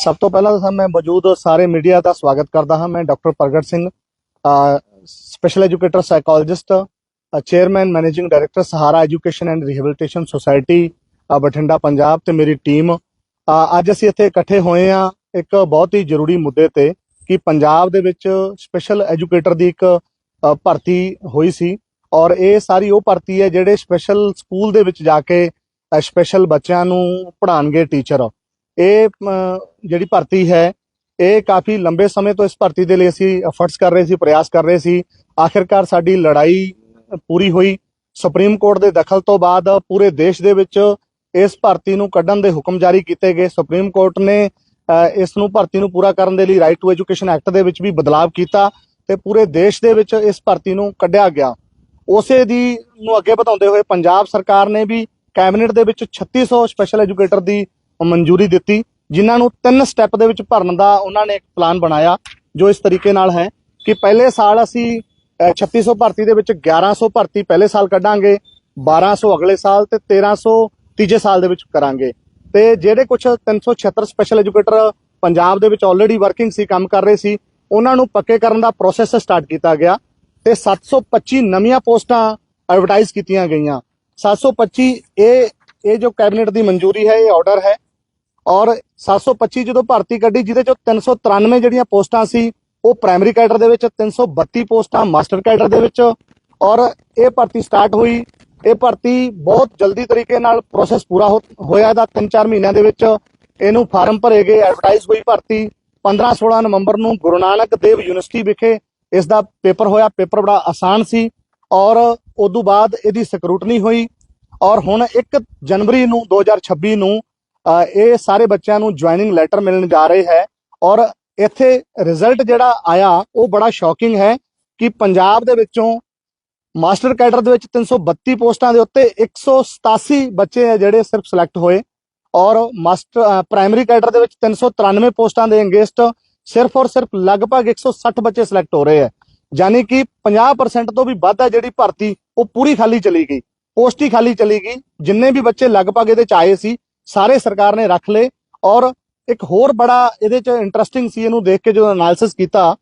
ਸਭ ਤੋਂ ਪਹਿਲਾਂ ਤਾਂ ਮੈਂ ਮੌਜੂਦ ਸਾਰੇ ਮੀਡੀਆ ਦਾ ਸਵਾਗਤ ਕਰਦਾ ਹਾਂ। ਮੈਂ doctor Pargat Singh special educator psychologist chairman managing director Sahara education and rehabilitation society Bathinda, Punjab ਤੇ ਮੇਰੀ ਟੀਮ ਅੱਜ ਅਸੀਂ ਇੱਥੇ ਇਕੱਠੇ ਹੋਏ ਆ ਇੱਕ ਬਹੁਤ ਹੀ ਜ਼ਰੂਰੀ ਮੁੱਦੇ ਤੇ ਕਿ ਪੰਜਾਬ ਦੇ ਵਿੱਚ ਸਪੈਸ਼ਲ ਐਜੂਕੇਟਰ ਦੀ ਇੱਕ ਭਰਤੀ ਹੋਈ ਸੀ ਔਰ ਇਹ ਸਾਰੀ ਉਹ ਭਰਤੀ ਹੈ ਜਿਹੜੇ ਸਪੈਸ਼ਲ ਸਕੂਲ ਦੇ ਵਿੱਚ ਜਾ ਕੇ ਸਪੈਸ਼ਲ ਬੱਚਿਆਂ ਨੂੰ ਪੜ੍ਹਾਉਣਗੇ ਟੀਚਰ ਇਹ ਜਿਹੜੀ ਭਰਤੀ ਹੈ, ਇਹ ਕਾਫੀ ਲੰਬੇ ਸਮੇਂ ਤੋਂ ਇਸ ਭਰਤੀ ਦੇ ਲਈ ਅਸੀਂ ਐਫਰਟਸ ਕਰ ਰਹੇ ਸੀ, ਪ੍ਰਯਾਸ ਕਰ ਰਹੇ ਸੀ। ਆਖਿਰਕਾਰ ਸਾਡੀ ਲੜਾਈ ਪੂਰੀ ਹੋਈ। ਸੁਪਰੀਮ ਕੋਰਟ ਦੇ ਦਖਲ ਤੋਂ ਬਾਅਦ ਪੂਰੇ ਦੇਸ਼ ਦੇ ਵਿੱਚ ਇਸ ਭਰਤੀ ਨੂੰ ਕੱਢਣ ਦੇ ਹੁਕਮ ਜਾਰੀ ਕੀਤੇ ਗਏ। ਸੁਪਰੀਮ ਕੋਰਟ ਨੇ ਇਸ ਨੂੰ ਭਰਤੀ ਨੂੰ ਪੂਰਾ ਕਰਨ ਦੇ ਲਈ ਰਾਈਟ ਟੂ ਐਜੂਕੇਸ਼ਨ ਐਕਟ ਦੇ ਵਿੱਚ ਵੀ ਬਦਲਾਅ ਕੀਤਾ ਤੇ ਪੂਰੇ ਦੇਸ਼ ਦੇ ਵਿੱਚ ਇਸ ਭਰਤੀ ਨੂੰ ਕੱਢਿਆ ਗਿਆ। ਉਸੇ ਦੀ ਨੂੰ ਅੱਗੇ ਵਧਾਉਂਦੇ ਹੋਏ ਪੰਜਾਬ ਸਰਕਾਰ ਨੇ ਵੀ ਕੈਬਨਿਟ ਦੇ ਵਿੱਚ 3600 ਸਪੈਸ਼ਲ ਐਜੂਕੇਟਰ ਦੀ ਮਨਜ਼ੂਰੀ ਦਿੱਤੀ ਜਿਨ੍ਹਾਂ ਨੂੰ ਤਿੰਨ ਸਟੈਪ ਦੇ ਵਿੱਚ ਭਰਨ ਦਾ ਉਹਨਾਂ ਨੇ ਇੱਕ ਪਲਾਨ ਬਣਾਇਆ ਜੋ ਇਸ ਤਰੀਕੇ ਨਾਲ ਹੈ ਕਿ ਪਹਿਲੇ ਸਾਲ ਅਸੀਂ ਅਹ, 3600 ਭਰਤੀ ਦੇ ਵਿੱਚ 1100 ਭਰਤੀ ਪਹਿਲੇ ਸਾਲ ਕੱਢਾਂਗੇ 1200 ਅਗਲੇ ਸਾਲ ਤੇ 1300 ਤੀਜੇ ਸਾਲ ਦੇ ਵਿੱਚ ਕਰਾਂਗੇ। ਤੇ ਜਿਹੜੇ ਕੁਝ 376 ਸਪੈਸ਼ਲ ਐਜੂਕੇਟਰ ਪੰਜਾਬ ਦੇ ਵਿੱਚ ਆਲਰੇਡੀ ਵਰਕਿੰਗ ਸੀ ਕੰਮ ਕਰ ਰਹੇ ਸੀ ਉਹਨਾਂ ਨੂੰ ਪੱਕੇ ਕਰਨ ਦਾ ਪ੍ਰੋਸੈਸ ਸਟਾਰਟ ਕੀਤਾ ਗਿਆ ਤੇ 725 ਨਵੀਆਂ ਪੋਸਟਾਂ ਐਡਵਰਟਾਈਜ਼ ਕੀਤੀਆਂ ਗਈਆਂ। 725 ਇਹ ਇਹ ਜੋ ਕੈਬਨਿਟ ਦੀ ਮਨਜ਼ੂਰੀ ਹੈ ਇਹ ਆਰਡਰ ਹੈ ਔਰ 725 ਜਦੋਂ ਭਰਤੀ ਕੱਢੀ, ਜਿਹਦੇ ਚੋਂ 393 ਜਿਹੜੀਆਂ ਪੋਸਟਾਂ ਸੀ, ਉਹ ਪ੍ਰਾਇਮਰੀ ਕੈਡਰ ਦੇ ਵਿੱਚ 332 ਪੋਸਟਾਂ ਮਾਸਟਰ ਕੈਡਰ ਦੇ ਵਿੱਚ, ਔਰ ਇਹ ਭਰਤੀ ਸਟਾਰਟ ਹੋਈ। ਇਹ ਭਰਤੀ ਬਹੁਤ ਜਲਦੀ ਤਰੀਕੇ ਨਾਲ ਪ੍ਰੋਸੈਸ ਪੂਰਾ ਹੋ- ਹੋਇਆ ਦਾ 3-4 ਮਹੀਨਿਆਂ ਦੇ ਵਿੱਚ। ਇਹਨੂੰ ਫਾਰਮ ਭਰੇ ਗਏ ਐਡਵਰਟਾਈਜ਼ ਹੋਈ ਭਰਤੀ। 15-16 ਨਵੰਬਰ ਨੂੰ ਗੁਰੂ ਨਾਨਕ ਦੇਵ ਯੂਨੀਵਰਸਿਟੀ ਵਿਖੇ ਇਸ ਦਾ ਪੇਪਰ ਹੋਇਆ। ਪੇਪਰ ਬੜਾ ਆਸਾਨ ਸੀ ਔਰ ਉਦੋਂ ਬਾਅਦ ਇਹਦੀ ਸਕਰੂਟਨੀ ਹੋਈ। ਔਰ ਹੁਣ 1 ਜਨਵਰੀ ਨੂੰ 2026 ਨੂੰ ਇਹ ਸਾਰੇ ਬੱਚਿਆਂ ਨੂੰ ਜੁਆਇਨਿੰਗ ਲੈਟਰ ਮਿਲਣ ਜਾ ਰਹੇ ਹੈ ਔਰ ਇੱਥੇ ਰਿਜ਼ਲਟ ਜਿਹੜਾ ਆਇਆ, ਉਹ ਬੜਾ ਸ਼ੌਕਿੰਗ ਹੈ ਕਿ ਪੰਜਾਬ ਦੇ ਵਿੱਚੋਂ ਮਾਸਟਰ ਕੈਡਰ ਦੇ ਵਿੱਚ 332 ਪੋਸਟਾਂ ਦੇ ਉੱਤੇ 187 ਬੱਚੇ ਹੈ ਜਿਹੜੇ ਸਿਰਫ ਸਿਲੈਕਟ ਹੋਏ ਔਰ ਮਾਸਟਰ ਪ੍ਰਾਇਮਰੀ ਕੈਡਰ ਦੇ ਵਿੱਚ 393 ਪੋਸਟਾਂ ਦੇ ਅੰਗੇਸਟ ਸਿਰਫ ਔਰ ਸਿਰਫ ਲਗਭਗ 160 ਬੱਚੇ ਸਿਲੈਕਟ ਹੋ ਰਹੇ ਹੈ। ਯਾਨੀ ਕਿ 50% ਤੋਂ ਵੀ ਵੱਧ ਹੈ ਜਿਹੜੀ ਭਰਤੀ, ਉਹ ਪੂਰੀ ਖਾਲੀ ਚਲੀ ਗਈ। ਪੋਸਟ ਹੀ ਖਾਲੀ ਚਲੀ ਗਈ। ਜਿੰਨੇ ਵੀ ਬੱਚੇ ਲਗਭਗ ਇਹਦੇ ਚ ਆਏ ਸੀ ਸਾਰੇ ਸਰਕਾਰ ਨੇ ਰੱਖ ਲਏ ਔਰ ਇੱਕ ਹੋਰ ਬੜਾ ਇਹਦੇ ਚ ਇੰਟਰਸਟਿੰਗ ਸੀ ਇਹਨੂੰ ਦੇਖ ਕੇ ਜਦੋਂ ਐਨਾਲਿਸਿਸ ਕੀਤਾ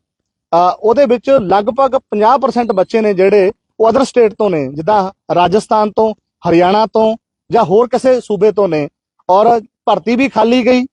ਉਹਦੇ ਵਿੱਚ ਲਗਭਗ 50% ਬੱਚੇ ਨੇ ਜਿਹੜੇ ਉਹ ਅਦਰ ਸਟੇਟ ਤੋਂ ਨੇ, ਜਿੱਦਾਂ ਰਾਜਸਥਾਨ ਤੋਂ, ਹਰਿਆਣਾ ਤੋਂ ਜਾਂ ਹੋਰ ਕਿਸੇ ਸੂਬੇ ਤੋਂ ਨੇ ਔਰ ਭਰਤੀ ਵੀ ਖਾਲੀ ਗਈ,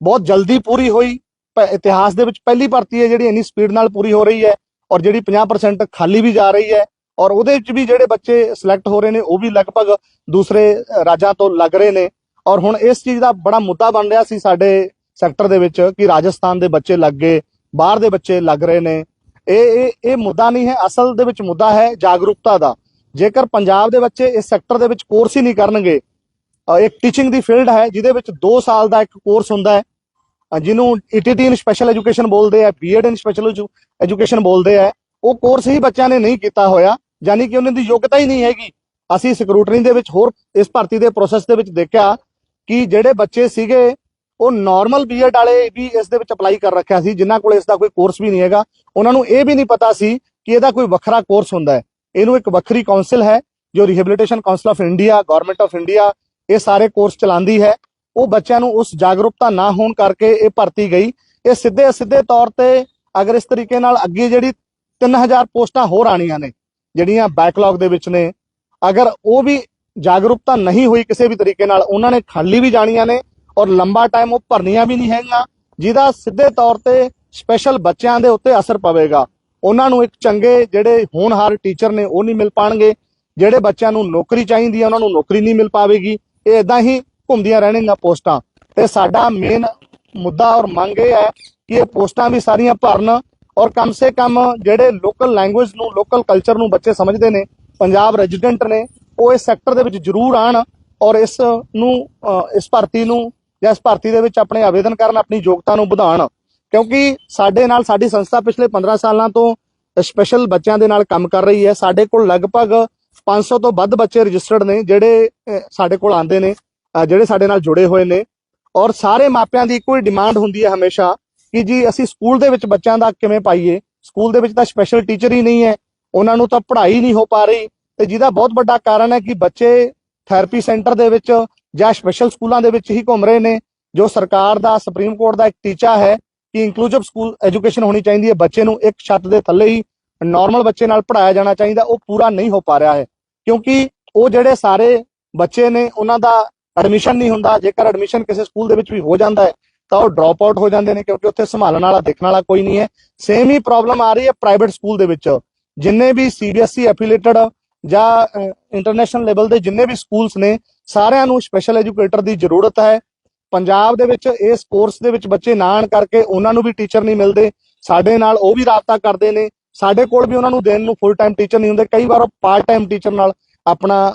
ਬਹੁਤ ਜਲਦੀ ਪੂਰੀ ਹੋਈ, ਪ- ਇਤਿਹਾਸ ਦੇ ਵਿੱਚ ਪਹਿਲੀ ਭਰਤੀ ਹੈ ਜਿਹੜੀ ਇੰਨੀ ਸਪੀਡ ਨਾਲ ਪੂਰੀ ਹੋ ਰਹੀ ਹੈ ਔਰ ਜਿਹੜੀ 50% ਖਾਲੀ ਵੀ ਜਾ ਰਹੀ ਹੈ ਔਰ ਉਹਦੇ ਵਿੱਚ ਵੀ ਜਿਹੜੇ ਬੱਚੇ ਸਿਲੈਕਟ ਹੋ ਰਹੇ ਨੇ ਉਹ ਵੀ ਲਗਭਗ ਦੂਸਰੇ ਰਾਜਾਂ ਤੋਂ ਲੱਗ ਰਹੇ ਨੇ ਔਰ ਹੁਣ ਇਸ ਚੀਜ਼ ਦਾ ਬੜਾ ਮੁੱਦਾ ਬਣ ਰਿਹਾ ਸੀ ਸਾਡੇ ਸੈਕਟਰ ਦੇ ਵਿੱਚ ਕਿ ਰਾਜਸਥਾਨ ਦੇ ਬੱਚੇ ਲੱਗ ਗਏ ਬਾਹਰ ਦੇ ਬੱਚੇ ਲੱਗ ਰਹੇ ਨੇ। ਇਹ ਇਹ ਇਹ ਮੁੱਦਾ ਨਹੀਂ ਹੈ ਅਸਲ ਦੇ ਵਿੱਚ ਮੁੱਦਾ ਹੈ ਜਾਗਰੂਕਤਾ ਦਾ। ਜੇਕਰ ਪੰਜਾਬ ਦੇ ਬੱਚੇ ਇਸ ਸੈਕਟਰ ਦੇ ਵਿੱਚ ਕੋਰਸ ਹੀ ਨਹੀਂ ਕਰਨਗੇ ਇੱਕ ਟੀਚਿੰਗ ਦੀ ਫੀਲਡ ਹੈ ਜਿਹਦੇ ਵਿੱਚ 2 ਸਾਲ ਦਾ ਇੱਕ ਕੋਰਸ ਹੁੰਦਾ ਹੈ ਅ, ਜਿਹਨੂੰ ਈਟੀਟੀ ਇਨ ਸਪੈਸ਼ਲ ਐਜੂਕੇਸ਼ਨ ਬੋਲਦੇ ਆ ਬੀਐਡ ਇਨ ਸਪੈਸ਼ਲ ਐਜੂਕੇਸ਼ਨ ਬੋਲਦੇ ਆ ਉਹ ਕੋਰਸ ਹੀ ਬੱਚਿਆਂ ਨੇ ਨਹੀਂ ਕੀਤਾ ਹੋਇਆ ਯਾਨੀ ਕਿ ਉਹਨਾਂ ਦੀ ਯੋਗਤਾ ਹੀ ਨਹੀਂ ਹੈਗੀ। ਅਸੀਂ ਸਕਰੂਟਨੀ ਦੇ ਵਿੱਚ ਹੋਰ ਇਸ ਭਰਤੀ ਦੇ ਪ੍ਰੋਸੈਸ ਦੇ ਵਿੱਚ ਦੇਖਿਆ ਕਿ ਜਿਹੜੇ ਬੱਚੇ ਸੀਗੇ, ਉਹ ਨਾਰਮਲ ਬੀਐਡ ਵਾਲੇ ਵੀ ਇਸ ਦੇ ਵਿੱਚ ਅਪਲਾਈ ਕਰ ਰੱਖਿਆ ਸੀ, ਜਿਨ੍ਹਾਂ ਕੋਲ ਇਸ ਦਾ ਕੋਈ ਕੋਰਸ ਵੀ ਨਹੀਂ ਹੈਗਾ। ਉਹਨਾਂ ਨੂੰ ਇਹ ਵੀ ਨਹੀਂ ਪਤਾ ਸੀ ਕਿ ਇਹਦਾ ਕੋਈ ਵੱਖਰਾ ਕੋਰਸ ਹੁੰਦਾ ਹੈ। ਇਹਨੂੰ ਇੱਕ ਵੱਖਰੀ ਕਾਉਂਸਲ ਹੈ, ਜੋ rehabilitation council of India government of India ਇਹ ਸਾਰੇ ਕੋਰਸ ਚਲਾਉਂਦੀ ਹੈ। ਉਹ ਬੱਚਿਆਂ ਨੂੰ ਉਸ ਜਾਗਰੂਕਤਾ ਨਾ ਹੋਣ ਕਰਕੇ ਇਹ ਭਰਤੀ ਗਈ। ਇਹ ਸਿੱਧੇ ਸਿੱਧੇ ਤੌਰ ਤੇ ਅਗਰ ਇਸ ਤਰੀਕੇ ਨਾਲ ਅੱਗੇ ਜਿਹੜੀ 3000 ਪੋਸਟਾਂ ਹੋਰ ਆਣੀਆਂ ਨੇ, ਜਿਹੜੀਆਂ ਬੈਕਲੌਗ ਦੇ ਵਿੱਚ ਨੇ, ਅਗਰ ਉਹ ਵੀ ਜਾਗਰੂਕਤਾ ਨਹੀਂ ਹੋਈ ਕਿਸੇ ਵੀ ਤਰੀਕੇ ਨਾਲ, ਉਹਨਾਂ ਨੇ ਖਾਲੀ ਵੀ ਜਾਣੀਆਂ ਨੇ ਔਰ ਲੰਬਾ ਟਾਈਮ ਉਹ ਭਰਨੀਆਂ ਵੀ ਨਹੀਂ ਹੈਗੀਆਂ, ਜਿਹਦਾ ਸਿੱਧੇ ਤੌਰ ਤੇ ਸਪੈਸ਼ਲ ਬੱਚਿਆਂ ਦੇ ਉੱਤੇ ਅਸਰ ਪਵੇਗਾ। ਉਹਨਾਂ ਨੂੰ ਇੱਕ ਚੰਗੇ ਜਿਹੜੇ ਹੋਣਹਾਰ ਟੀਚਰ ਨੇ ਉਹ ਨਹੀਂ ਮਿਲ ਪਾਣਗੇ, ਜਿਹੜੇ ਬੱਚਿਆਂ ਨੂੰ ਨੌਕਰੀ ਚਾਹੀਦੀ ਹੈ, ਉਹਨਾਂ ਨੂੰ ਨੌਕਰੀ ਨਹੀਂ ਮਿਲ ਪਾਵੇਗੀ। ਇਹ ਇਦਾਂ ਹੀ ਘੁੰਮਦੀਆਂ ਰਹਿਣਗੀਆਂ ਪੋਸਟਾਂ। ਤੇ ਸਾਡਾ ਮੇਨ ਮੁੱਦਾ ਔਰ ਮੰਗ ਇਹ ਹੈ ਕਿ ਇਹ ਪੋਸਟਾਂ ਵੀ ਸਾਰੀਆਂ ਭਰਨ ਔਰ ਕਮ ਸੇ ਕਮ ਜਿਹੜੇ ਲੋਕਲ ਲੈਂਗੁਏਜ ਨੂੰ ਲੋਕਲ ਕਲਚਰ ਨੂੰ ਬੱਚੇ ਸਮਝਦੇ ਨੇ, ਪੰਜਾਬ ਰੈਜ਼ੀਡੈਂਟ ਨੇ ਉਹ ਇਸ ਸੈਕਟਰ ਦੇ ਵਿੱਚ ਜ਼ਰੂਰ ਆਣ ਔਰ ਇਸ ਨੂੰ ਇਸ ਭਰਤੀ ਨੂੰ ਜਾਂ ਇਸ ਭਰਤੀ ਦੇ ਵਿੱਚ ਆਪਣੇ ਆਵੇਦਨ ਕਰਨ, ਆਪਣੀ ਯੋਗਤਾ ਨੂੰ ਵਧਾਉਣ। ਕਿਉਂਕਿ ਸਾਡੇ ਨਾਲ, ਸਾਡੀ ਸੰਸਥਾ ਪਿਛਲੇ 15 ਸਾਲਾਂ ਤੋਂ ਸਪੈਸ਼ਲ ਬੱਚਿਆਂ ਦੇ ਨਾਲ ਕੰਮ ਕਰ ਰਹੀ ਹੈ। ਸਾਡੇ ਕੋਲ ਲਗਭਗ 500 ਤੋਂ ਵੱਧ ਬੱਚੇ ਰਜਿਸਟਰਡ ਨੇ, ਜਿਹੜੇ ਸਾਡੇ ਕੋਲ ਆਉਂਦੇ ਨੇ ਜਿਹੜੇ ਸਾਡੇ ਨਾਲ ਜੁੜੇ ਹੋਏ ਨੇ। ਔਰ ਸਾਰੇ ਮਾਪਿਆਂ ਦੀ ਇੱਕੋ ਹੀ ਡਿਮਾਂਡ ਹੁੰਦੀ ਹੈ ਹਮੇਸ਼ਾ ਕਿ ਜੀ ਅਸੀਂ ਸਕੂਲ ਦੇ ਵਿੱਚ ਬੱਚਿਆਂ ਦਾ ਕਿਵੇਂ ਪਾਈਏ। ਸਕੂਲ ਦੇ ਵਿੱਚ ਤਾਂ ਸਪੈਸ਼ਲ ਟੀਚਰ ਹੀ ਨਹੀਂ ਹੈ। ਉਹਨਾਂ ਨੂੰ ਤਾਂ ਪੜ੍ਹਾਈ ਨਹੀਂ ਹੋ ਪਾ ਰਹੀ। ਤੇ ਜਿਹਦਾ ਬਹੁਤ ਵੱਡਾ ਕਾਰਨ ਹੈ ਕਿ ਬੱਚੇ ਥੈਰੇਪੀ ਸੈਂਟਰ ਦੇ ਵਿੱਚ ਜਾਂ ਸਪੈਸ਼ਲ ਸਕੂਲਾਂ ਦੇ ਵਿੱਚ ਹੀ ਘੁੰਮ ਰਹੇ ਨੇ, ਜੋ ਸਰਕਾਰ ਦਾ ਸੁਪਰੀਮ ਕੋਰਟ ਦਾ ਇੱਕ ਟੀਚਾ ਹੈ ਕਿ ਇਨਕਲੂਸਿਵ ਸਕੂਲ ਐਜੂਕੇਸ਼ਨ ਹੋਣੀ ਚਾਹੀਦੀ ਹੈ। ਬੱਚੇ ਨੂੰ ਇੱਕ ਛੱਤ ਦੇ ਥੱਲੇ ਹੀ ਨਾਰਮਲ ਬੱਚੇ ਨਾਲ ਪੜਾਇਆ ਜਾਣਾ ਚਾਹੀਦਾ, ਉਹ ਪੂਰਾ ਨਹੀਂ ਹੋ ਪਾ ਰਿਹਾ ਹੈ। ਕਿਉਂਕਿ ਉਹ ਜਿਹੜੇ ਸਾਰੇ ਬੱਚੇ ਨੇ, ਉਹਨਾਂ ਦਾ ਐਡਮਿਸ਼ਨ ਨਹੀਂ ਹੁੰਦਾ। ਜੇਕਰ ਐਡਮਿਸ਼ਨ ਕਿਸੇ ਸਕੂਲ ਦੇ ਵਿੱਚ ਵੀ ਹੋ ਜਾਂਦਾ ਹੈ, ਤਾਂ ਉਹ ਡ੍ਰੌਪ ਆਊਟ ਹੋ ਜਾਂਦੇ ਨੇ, ਕਿਉਂਕਿ ਉੱਥੇ ਸੰਭਾਲਣ ਵਾਲਾ, ਦੇਖਣ ਵਾਲਾ ਕੋਈ ਨਹੀਂ ਹੈ। ਸੇਮ ਹੀ ਪ੍ਰੋਬਲਮ ਆ ਰਹੀ ਹੈ ਪ੍ਰਾਈਵੇਟ ਸਕੂਲ ਦੇ ਵਿੱਚ। ਜਿੰਨੇ ਵੀ ਸੀਬੀਐਸਈ ਐਫੀਲੀਏਟਡ ਜਾਂ ਇੰਟਰਨੈਸ਼ਨਲ ਲੈਵਲ ਦੇ ਜਿੰਨੇ ਵੀ ਸਕੂਲਸ ਨੇ ਸਾਰਿਆਂ ਨੂੰ ਸਪੈਸ਼ਲ ਐਜੂਕੇਟਰ ਦੀ ਜ਼ਰੂਰਤ ਹੈ। ਪੰਜਾਬ ਦੇ ਵਿੱਚ ਇਸ ਕੋਰਸ ਦੇ ਵਿੱਚ ਬੱਚੇ ਨਾ ਆਉਣ ਕਰਕੇ ਉਹਨਾਂ ਨੂੰ ਵੀ ਟੀਚਰ ਨਹੀਂ ਮਿਲਦੇ। ਸਾਡੇ ਨਾਲ ਉਹ ਵੀ ਰਾਬਤਾ ਕਰਦੇ ਨੇ। ਸਾਡੇ ਕੋਲ ਵੀ ਉਹਨਾਂ ਨੂੰ ਦੇਣ ਨੂੰ ਫੁੱਲ ਟਾਈਮ ਟੀਚਰ ਨਹੀਂ ਹੁੰਦੇ। ਕਈ ਵਾਰ ਉਹ ਪਾਰਟ ਟਾਈਮ ਟੀਚਰ ਨਾਲ ਆਪਣਾ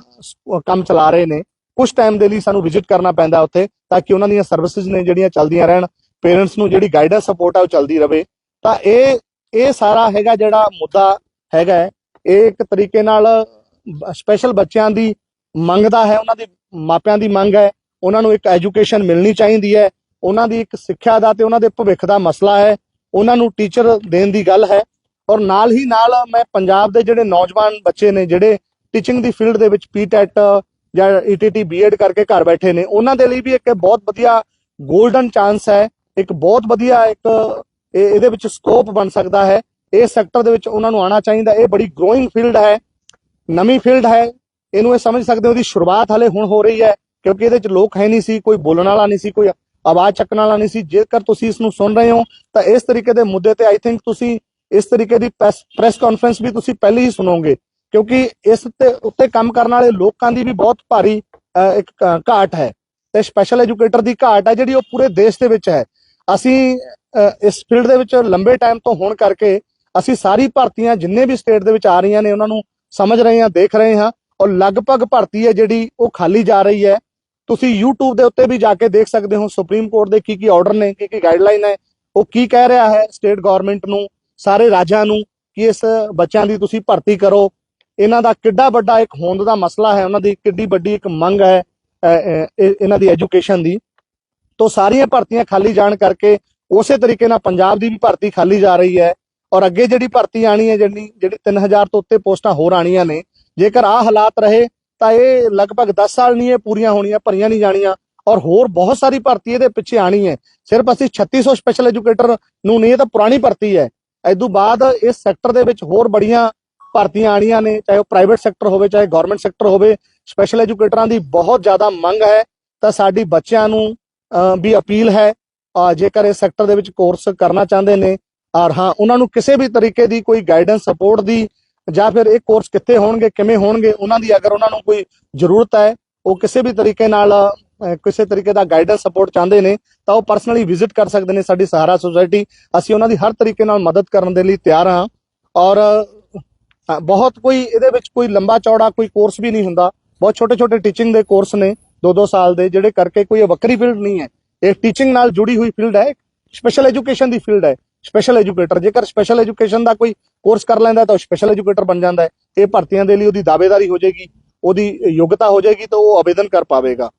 ਕੰਮ ਚਲਾ ਰਹੇ ਨੇ। ਕੁਝ ਟਾਈਮ ਦੇ ਲਈ ਸਾਨੂੰ ਵਿਜ਼ਿਟ ਕਰਨਾ ਪੈਂਦਾ ਉੱਥੇ ਤਾਂ ਕਿ ਉਹਨਾਂ ਦੀਆਂ ਸਰਵਿਸਿਜ਼ ਨੇ ਜਿਹੜੀਆਂ ਚੱਲਦੀਆਂ ਰਹਿਣ ਪੇਰੈਂਟਸ ਨੂੰ ਜਿਹੜੀ ਗਾਈਡੈਂਸ ਸਪੋਰਟ ਹੈ ਉਹ ਚੱਲਦੀ ਰਵੇ। ਤਾਂ ਇਹ ਇਹ ਸਾਰਾ ਹੈਗਾ ਜਿਹੜਾ ਮੁੱਦਾ ਹੈਗਾ ਹੈ, ਇਹ ਇੱਕ ਤਰੀਕੇ ਨਾਲ ਸਪੈਸ਼ਲ ਬੱਚਿਆਂ ਦੀ ਮੰਗ ਦਾ ਹੈ, ਉਹਨਾਂ ਦੀ ਮਾਪਿਆਂ ਦੀ ਮੰਗ ਹੈ, ਉਹਨਾਂ ਨੂੰ ਇੱਕ ਐਜੂਕੇਸ਼ਨ ਮਿਲਣੀ ਚਾਹੀਦੀ ਹੈ, ਉਹਨਾਂ ਦੀ ਇੱਕ ਸਿੱਖਿਆ ਦਾ ਤੇ ਉਹਨਾਂ ਦੇ ਭਵਿੱਖ ਦਾ ਮਸਲਾ ਹੈ, ਉਹਨਾਂ ਨੂੰ ਟੀਚਰ ਦੇਣ ਦੀ ਗੱਲ ਹੈ ਔਰ ਨਾਲ ਹੀ ਨਾਲ ਮੈਂ ਪੰਜਾਬ ਦੇ ਜਿਹੜੇ ਨੌਜਵਾਨ ਬੱਚੇ ਨੇ, ਜਿਹੜੇ ਟੀਚਿੰਗ ਦੀ ਫੀਲਡ ਦੇ ਵਿੱਚ ਪੀਟੈਟ ਜਾਂ ਈਟੀਟੀ ਬੀਐਡ ਕਰਕੇ ਘਰ ਬੈਠੇ ਨੇ, ਉਹਨਾਂ ਦੇ ਲਈ ਵੀ ਇੱਕ ਬਹੁਤ ਵਧੀਆ 골ਡਨ ਚਾਂਸ ਹੈ, ਇੱਕ ਬਹੁਤ ਵਧੀਆ ਇੱਕ ਇਹ- ਇਹਦੇ ਵਿੱਚ ਸਕੋਪ ਬਣ ਸਕਦਾ ਹੈ ਇਹ ਸੈਕਟਰ ਦੇ ਵਿੱਚ ਉਹਨਾਂ ਨੂੰ ਆਉਣਾ ਚਾਹੀਦਾ, ਇਹ ਬੜੀ ਗਰੋਇੰਗ ਫੀਲਡ ਹੈ ਨਵੀਂ ਫੀਲਡ ਹੈ ਇਹਨੂੰ ਇਹ ਸਮਝ ਸਕਦੇ ਹੋ ਦੀ ਸ਼ੁਰੂਆਤ ਹਲੇ ਹੁਣ ਹੋ ਰਹੀ ਹੈ ਕਿਉਂਕਿ ਇਹਦੇ 'ਚ ਲੋਕ ਹੈ ਨਹੀਂ ਸੀ ਕੋਈ ਬੋਲਣ ਵਾਲਾ ਨਹੀਂ ਸੀ ਕੋਈ ਆਵਾਜ਼ ਚੱਕਣ ਵਾਲਾ ਨਹੀਂ ਸੀ। ਜੇਕਰ ਤੁਸੀਂ ਇਸ ਨੂੰ ਸੁਣ ਰਹੇ ਹੋ ਤਾਂ ਇਸ ਤਰੀਕੇ ਦੇ ਮੁੱਦੇ ਤੇ ਆਈ ਥਿੰਕ ਤੁਸੀਂ ਇਸ ਤਰੀਕੇ ਦੀ ਪ੍ਰੈਸ ਕਾਨਫਰੰਸ ਵੀ ਤੁਸੀਂ ਪਹਿਲੇ ਹੀ ਸੁਣੋਗੇ ਕਿਉਂਕਿ ਇਸ ਤੇ ਉੱਤੇ ਕੰਮ ਕਰਨ ਵਾਲੇ ਲੋਕਾਂ ਦੀ ਵੀ ਬਹੁਤ ਭਾਰੀ ਅਹ, ਇੱਕ ਘਾਟ ਹੈ। ਤੇ ਸਪੈਸ਼ਲ ਐਜੂਕੇਟਰ ਦੀ ਘਾਟ ਹੈ ਜਿਹੜੀ ਉਹ ਪੂਰੇ ਦੇਸ਼ ਦੇ ਵਿੱਚ ਹੈ। ਅਸੀਂ ਇਸ ਫੀਲਡ ਦੇ ਵਿੱਚ ਲੰਬੇ ਟਾਈਮ ਤੋਂ ਹੋਣ ਕਰਕੇ ਅਸੀਂ ਸਾਰੀ ਭਰਤੀਆਂ ਜਿੰਨੇ ਵੀ ਸਟੇਟ ਦੇ ਵਿੱਚ ਆ ਰਹੀਆਂ ਨੇ ਉਹਨਾਂ ਨੂੰ ਸਮਝ ਰਹੇ ਹਾਂ, ਦੇਖ ਰਹੇ ਹਾਂ ਔਰ ਲਗਭਗ ਭਰਤੀ ਹੈ ਜਿਹੜੀ ਉਹ ਖਾਲੀ ਜਾ ਰਹੀ ਹੈ। ਤੁਸੀਂ YouTube ਦੇ ਉੱਤੇ ਵੀ ਜਾ ਕੇ ਦੇਖ ਸਕਦੇ ਹੋ ਸੁਪਰੀਮ ਕੋਰਟ ਦੇ ਕੀ ਕੀ ਆਰਡਰ ਨੇ, ਕੀ ਕੀ ਗਾਈਡਲਾਈਨ ਹੈ। ਉਹ ਕੀ ਕਹਿ ਰਿਹਾ ਹੈ ਸਟੇਟ ਗਵਰਨਮੈਂਟ ਨੂੰ, ਸਾਰੇ ਰਾਜਾਂ ਨੂੰ ਕਿ ਇਸ ਬੱਚਿਆਂ ਦੀ ਤੁਸੀਂ ਭਰਤੀ ਕਰੋ। ਇਹਨਾਂ ਦਾ ਕਿੱਡਾ ਵੱਡਾ ਇੱਕ ਹੋਂਦ ਦਾ ਮਸਲਾ ਹੈ, ਉਹਨਾਂ ਦੀ ਕਿੱਡੀ ਵੱਡੀ ਇੱਕ ਮੰਗ ਹੈ ਇਹਨਾਂ ਦੀ ਐਜੂਕੇਸ਼ਨ ਦੀ। ਤੋਂ ਸਾਰੀਆਂ ਭਰਤੀਆਂ ਖਾਲੀ ਜਾਣ ਕਰਕੇ ਉਸੇ ਤਰੀਕੇ ਨਾਲ ਪੰਜਾਬ ਦੀ ਵੀ ਭਰਤੀ ਖਾਲੀ ਜਾ ਰਹੀ ਹੈ। ਔਰ ਅੱਗੇ ਜਿਹੜੀ ਭਰਤੀ ਆਣੀ ਹੈ, ਜਿਹੜੀ ਜਿਹੜੀ 3000 ਤੋਂ ਉੱਤੇ ਪੋਸਟਾਂ ਹੋਰ ਆਣੀਆਂ ਨੇ, ਜੇਕਰ ਆਹ ਹਾਲਾਤ ਰਹੇ, ਤਾਂ ਇਹ ਲਗਭਗ 10 ਸਾਲ ਨਹੀਂ ਇਹ ਪੂਰੀਆਂ ਹੋਣੀਆਂ, ਭਰੀਆਂ ਨਹੀਂ ਜਾਣੀਆਂ, ਔਰ ਹੋਰ ਬਹੁਤ ਸਾਰੀ ਭਰਤੀ ਇਹਦੇ ਪਿੱਛੇ ਆਣੀ ਹੈ। ਸਿਰਫ ਅਸੀਂ 3600 ਸਪੈਸ਼ਲ ਐਜੂਕੇਟਰ ਨੂੰ ਨਹੀਂ, ਇਹ ਤਾਂ ਪੁਰਾਣੀ ਭਰਤੀ ਹੈ। ਤੋਂ ਬਾਅਦ ਇਸ ਸੈਕਟਰ ਦੇ ਵਿੱਚ ਹੋਰ ਬੜੀਆਂ ਭਰਤੀਆਂ ਆਣੀਆਂ ਨੇ, ਚਾਹੇ ਉਹ ਪ੍ਰਾਈਵੇਟ ਸੈਕਟਰ ਹੋਵੇ, ਚਾਹੇ ਗਵਰਨਮੈਂਟ ਸੈਕਟਰ ਹੋਵੇ ਸਪੈਸ਼ਲ ਐਜੂਕੇਟਰਾਂ ਦੀ ਬਹੁਤ ਜ਼ਿਆਦਾ ਮੰਗ ਹੈ, ਤਾਂ ਸਾਡੀ ਬੱਚਿਆਂ ਨੂੰ ਵੀ ਅਪੀਲ ਹੈ ਜੇਕਰ ਇਸ ਸੈਕਟਰ ਦੇ ਵਿੱਚ ਕੋਰਸ ਕਰਨਾ ਚਾਹੁੰਦੇ ਨੇ ਔਰ ਹਾਂ, ਉਹਨਾਂ ਨੂੰ ਕਿਸੇ ਵੀ ਤਰੀਕੇ ਦੀ ਕੋਈ ਗਾਈਡੈਂਸ ਸਪੋਰਟ ਦੀ ਜਾਂ ਫਿਰ ਇਹ ਕੋਰਸ ਕਿੱਥੇ ਹੋਣਗੇ, ਕਿਵੇਂ ਹੋਣਗੇ, ਉਹਨਾਂ ਦੀ ਅਗਰ ਉਹਨਾਂ ਨੂੰ ਕੋਈ ਜ਼ਰੂਰਤ ਹੈ, ਉਹ ਕਿਸੇ ਵੀ ਤਰੀਕੇ ਨਾਲ ਕਿਸੇ ਤਰੀਕੇ ਦਾ ਗਾਈਡੈਂਸ ਸਪੋਰਟ ਚਾਹੁੰਦੇ ਨੇ, ਤਾਂ ਉਹ ਪਰਸਨਲੀ ਵਿਜ਼ਿਟ ਕਰ ਸਕਦੇ ਨੇ ਸਾਡੀ ਸਹਾਰਾ ਸੁਸਾਇਟੀ ਅਸੀਂ ਉਹਨਾਂ ਦੀ ਹਰ ਤਰੀਕੇ ਨਾਲ ਮਦਦ ਕਰਨ ਦੇ ਲਈ ਤਿਆਰ ਹਾਂ। ਔਰ ਬਹੁਤ ਕੋਈ ਇਹਦੇ ਵਿੱਚ ਕੋਈ ਲੰਬਾ ਚੌੜਾ ਕੋਈ ਕੋਰਸ ਵੀ ਨਹੀਂ ਹੁੰਦਾ। ਬਹੁਤ ਛੋਟੇ ਛੋਟੇ ਟੀਚਿੰਗ ਦੇ ਕੋਰਸ ਨੇ 2-2 ਸਾਲ ਦੇ, ਜਿਹੜੇ ਕਰਕੇ ਕੋਈ ਵੱਖਰੀ ਫੀਲਡ ਨਹੀਂ ਹੈ। ਇਹ ਟੀਚਿੰਗ ਨਾਲ ਜੁੜੀ ਹੋਈ ਫੀਲਡ ਹੈ ਸਪੈਸ਼ਲ ਐਜੂਕੇਸ਼ਨ ਦੀ ਫੀਲਡ ਹੈ। ਸਪੈਸ਼ਲ ਐਜੂਕੇਟਰ ਜੇਕਰ ਸਪੈਸ਼ਲ ਐਜੂਕੇਸ਼ਨ ਦਾ ਕੋਈ ਕੋਰਸ ਕਰ ਲੈਂਦਾ ਤਾਂ ਉਹ ਸਪੈਸ਼ਲ ਐਜੂਕੇਟਰ ਬਣ ਜਾਂਦਾ ਹੈ। ਇਹ ਭਰਤੀਆਂ ਦੇ ਲਈ ਉਹਦੀ ਦਾਅਵੇਦਾਰੀ ਹੋ ਜਾਏਗੀ ਉਹਦੀ ਯੋਗਤਾ ਹੋ ਜਾਏਗੀ ਤਾਂ ਉਹ ਆਵੇਦਨ ਕਰ ਪਾਵੇਗਾ।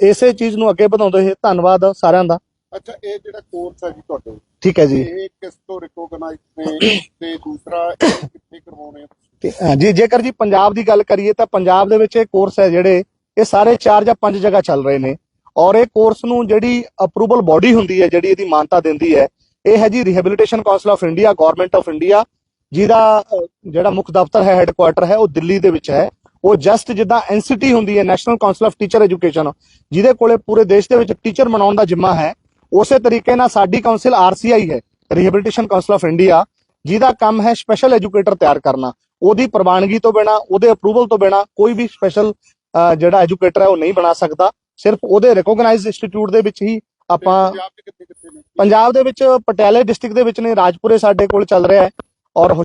ਇਸੇ ਚੀਜ਼ ਨੂੰ ਅੱਗੇ ਵਧਾਉਂਦੇ ਹੋਏ ਧੰਨਵਾਦ ਸਾਰਿਆਂ ਦਾ। ਅੱਛਾ ਇਹ ਜਿਹੜਾ ਕੋਰਸ ਹੈ ਜੀ ਤੁਹਾਡੇ। ਠੀਕ ਹੈ ਜੀ। ਇਹ ਕਿਸ ਤੋਂ ਰਿਕੋਗਨਾਈਜ਼ ਨੇ ਤੇ ਦੂਸਰਾ ਕਿੱਥੇ ਕਰਵਾਉਣੇ ਆ? ਤੇ, ਜੀ ਜੇਕਰ ਜੀ ਪੰਜਾਬ ਦੀ ਗੱਲ ਕਰੀਏ ਤਾਂ ਪੰਜਾਬ ਦੇ ਵਿੱਚ ਇਹ ਕੋਰਸ ਹੈ ਜਿਹੜੇ ਇਹ ਸਾਰੇ 4 ਜਾਂ 5 ਜਗ੍ਹਾ ਚੱਲ ਰਹੇ ਨੇ। ਔਰ ਇਹ ਕੋਰਸ ਨੂੰ ਜਿਹੜੀ ਅਪਰੂਵਲ ਬਾਡੀ ਹੁੰਦੀ ਹੈ ਜਿਹੜੀ ਇਹਦੀ ਮਾਨਤਾ ਦਿੰਦੀ ਹੈ ਇਹ ਹੈ ਜੀ rehabilitation council of India government of India ਜਿਹਦਾ ਜਿਹੜਾ ਮੁੱਖ ਦਫ਼ਤਰ ਹੈ ਹੈੱਡਕੁਆਰਟਰ ਹੈ, ਉਹ ਦਿੱਲੀ ਦੇ ਵਿੱਚ ਹੈ। ਉਹ ਜਸਟ ਜਿੱਦਾਂ ਐਨਸੀਟੀ ਹੁੰਦੀ ਹੈ national council of teacher education ਜਿਹਦੇ ਕੋਲੇ ਪੂਰੇ ਦੇਸ਼ ਦੇ ਵਿੱਚ ਟੀਚਰ ਬਣਾਉਣ ਦਾ ਜ਼ਿੰਮਾ ਹੈ, ਉਸੇ ਤਰੀਕੇ ਨਾਲ ਸਾਡੀ ਕਾਉਂਸਲ ਆਰਸੀਆਈ ਹੈ ਰਿਹੈਬਿਲਿਟੇਸ਼ਨ ਕਾਉਂਸਲ ਆਫ ਇੰਡੀਆ ਜਿਹਦਾ ਕੰਮ ਹੈ ਸਪੈਸ਼ਲ ਐਜੂਕੇਟਰ ਤਿਆਰ ਕਰਨਾ। ਉਹਦੀ ਪ੍ਰਵਾਨਗੀ ਤੋਂ ਬਿਨਾ, ਉਹਦੇ ਅਪਰੂਵਲ ਤੋਂ ਬਿਨਾ ਕੋਈ ਵੀ ਸਪੈਸ਼ਲ ਜਿਹੜਾ ਐਜੂਕੇਟਰ ਹੈ, ਉਹ ਨਹੀਂ ਬਣਾ ਸਕਦਾ। ਸਿਰਫ ਉਹਦੇ ਰੈਕੋਗਨਾਈਜ਼ਡ ਇੰਸਟੀਚਿਊਟ ਦੇ ਵਿੱਚ ਹੀ ਆਪਾਂ ਪੰਜਾਬ ਦੇ ਵਿੱਚ ਪਟਿਆਲੇ ਡਿਸਟ੍ਰਿਕਟ ਦੇ ਵਿੱਚ ਨੇ ਰਾਜਪੁਰੇ ਸਾਡੇ ਕੋਲ ਚੱਲ ਰਿਹਾ ਹੈ ਔਰ